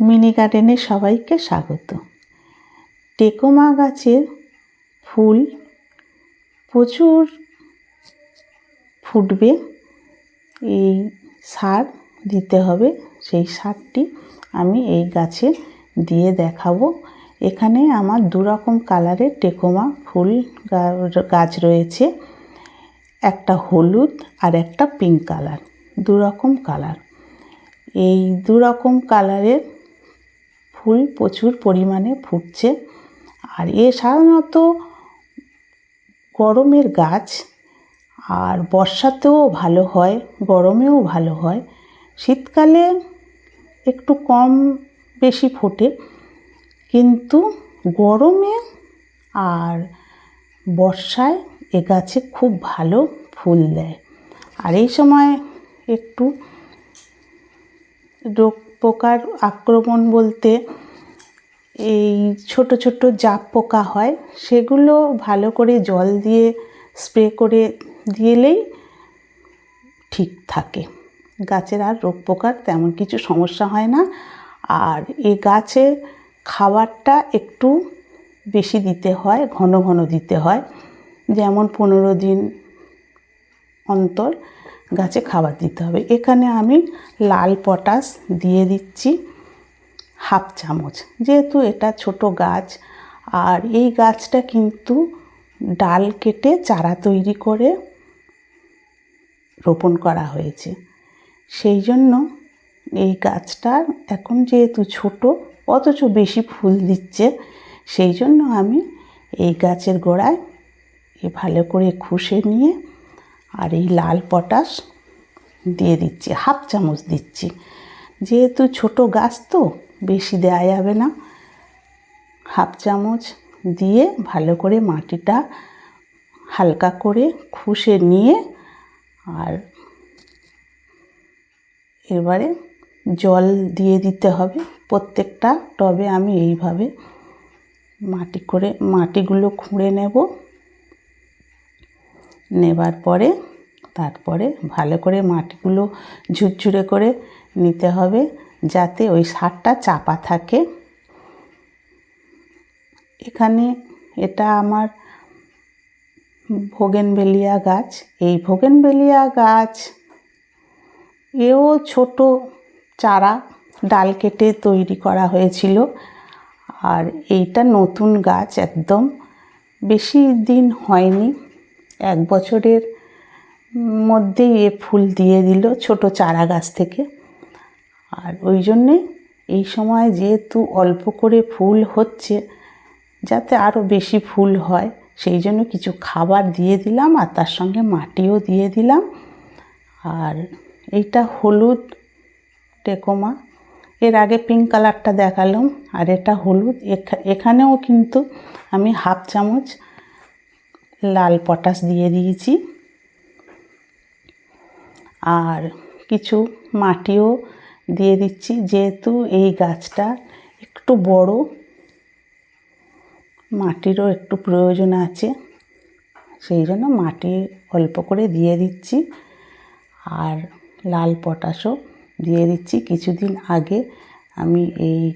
Mini গার্ডেনে সবাইকে স্বাগত। টেকোমা গাছের ফুল প্রচুর ফুটবে। এই সার দিতে হবে। সেই সারটি আমি এই গাছে দিয়ে দেখাবো। এখানে আমার দু রকম কালারের টেকোমা ফুল গাছ রয়েছে। একটা হলুদ আর একটা পিঙ্ক কালার দু রকম কালার। এই দু রকম কালারের ফুল প্রচুর পরিমাণে ফুটছে। আর এ সাধারণত গরমের গাছ, আর বর্ষাতেও ভালো হয়, গরমেও ভালো হয়। শীতকালে একটু কম বেশি ফোটে, কিন্তু গরমে আর বর্ষায় এ গাছে খুব ভালো ফুল দেয়। আর এই সময় একটু রোগ পোকার আক্রমণ বলতে এই ছোট ছোট জাপ পোকা হয়, সেগুলো ভালো করে জল দিয়ে স্প্রে করে দিলেই ঠিক থাকে। গাছের আর রোগ পোকার তেমন কিছু সমস্যা হয় না। আর এই গাছে খাবারটা একটু বেশি দিতে হয়, ঘন ঘন দিতে হয়। যেমন পনেরো দিন অন্তর গাছে খাবার দিতে হবে। এখানে আমি লাল পটাশ দিয়ে দিচ্ছি হাফ চামচ। যেহেতু এটা ছোট গাছ, আর এই গাছটা কিন্তু ডাল কেটে চারা তৈরি করে রোপণ করা হয়েছে। সেই জন্য এই গাছটা এখন যেহেতু ছোট, অথচ বেশি ফুল দিচ্ছে, সেই জন্য আমি এই গাছের গোড়ায় ভালো করে খুশে নিয়ে আর এই লাল পটাশ দিয়ে দিচ্ছি, হাফ চামচ দিচ্ছি। যেহেতু ছোট গাছ তো, বেশি দেওয়া যাবে না। হাফ চামচ দিয়ে ভালো করে মাটিটা হালকা করে খুশে নিয়ে আর এবারে জল দিয়ে দিতে হবে প্রত্যেকটা টবে, আমি এইভাবে মাটি করে, মাটিগুলো খুঁড়ে নেব। নেবার পরে তারপরে ভালো করে মাটিগুলো ঝুরঝুরে করে নিতে হবে যাতে ওই সারটা চাপা থাকে। এখানে এটা আমার ভোগেনবেলিয়া গাছ। এই ভোগেনবেলিয়া গাছ, এও ছোট চারা ডাল কেটে তৈরি করা হয়েছিল। আর এইটা নতুন গাছ একদম। বেশি দিন হয়নি। এক বছরের মধ্যেই এ ফুল দিয়ে দিল ছোট চারা গাছ থেকে। আর ওই জন্যে এই সময় যেহেতু অল্প করে ফুল হচ্ছে, যাতে আরও বেশি ফুল হয়, সেই জন্য কিছু খাবার দিয়ে দিলাম আর তার সঙ্গে মাটিও দিয়ে দিলাম। আর এইটা হলুদ টেকোমা। এর আগে পিঙ্ক কালারটা দেখালাম, আর এটা হলুদ। এখা- এখানেও কিন্তু আমি হাফ চামচ লাল পটাশ দিয়ে দিয়েছি। আর কিছু মাটিও দিয়ে দিচ্ছি। যেহেতু এই গাছটা একটু বড়, মাটিরও একটু প্রয়োজন আছে। সেই জন্য মাটি অল্প করে দিয়ে দিচ্ছি। আর লাল পটাশও দিয়ে দিচ্ছি। কিছুদিন আগে আমি এই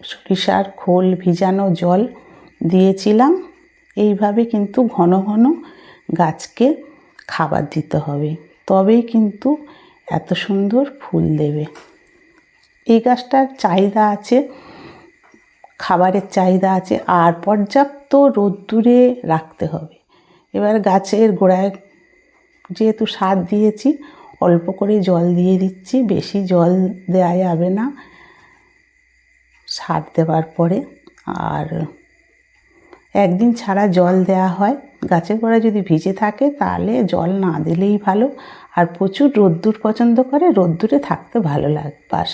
সরিষার খোল ভিজানো জল দিয়েছিলাম। এইভাবে কিন্তু ঘন ঘন গাছকে খাবার দিতে হবে। তবেই কিন্তু এত সুন্দর ফুল দেবে। এই গাছটার চাহিদা আছে, খাবারের চাহিদা আছে, আর পর্যাপ্ত রোদ্দুরে রাখতে হবে। এবার গাছের গোড়ায় যেহেতু সার দিয়েছি, অল্প করে জল দিয়ে দিচ্ছি, বেশি জল দেওয়া যাবে না সার দেওয়ার পরে। আর একদিন ছাড়া জল দেওয়া হয়। গাছের গোড়া যদি ভিজে থাকে, তাহলে জল না দিলেই ভালো। আর প্রচুর রোদ্দুর পছন্দ করে রোদ্দুরে থাকতে ভালো লাগে। বাস